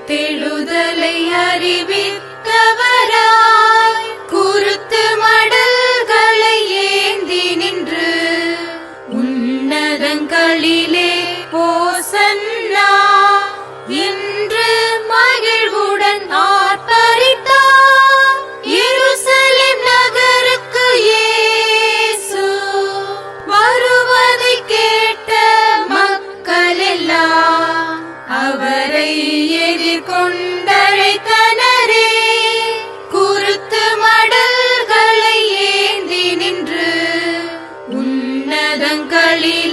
விடுதலை அறிவித்தவராய் குருத்து மடல்களை ஏந்தி நின்று உன்னதங்களிலே போசன்னா இன்று மகிழ்வுடன் ஆர்ப்பரித்தார் எருசலேம் நகருக்கு ஏசு. வருவதை கேட்ட மக்கள் எல்லாம் அவரை குளிர் கொண்டழைத்தனரே குருத்து மடல்களை ஏந்தி நின்று உன்னதங்களில்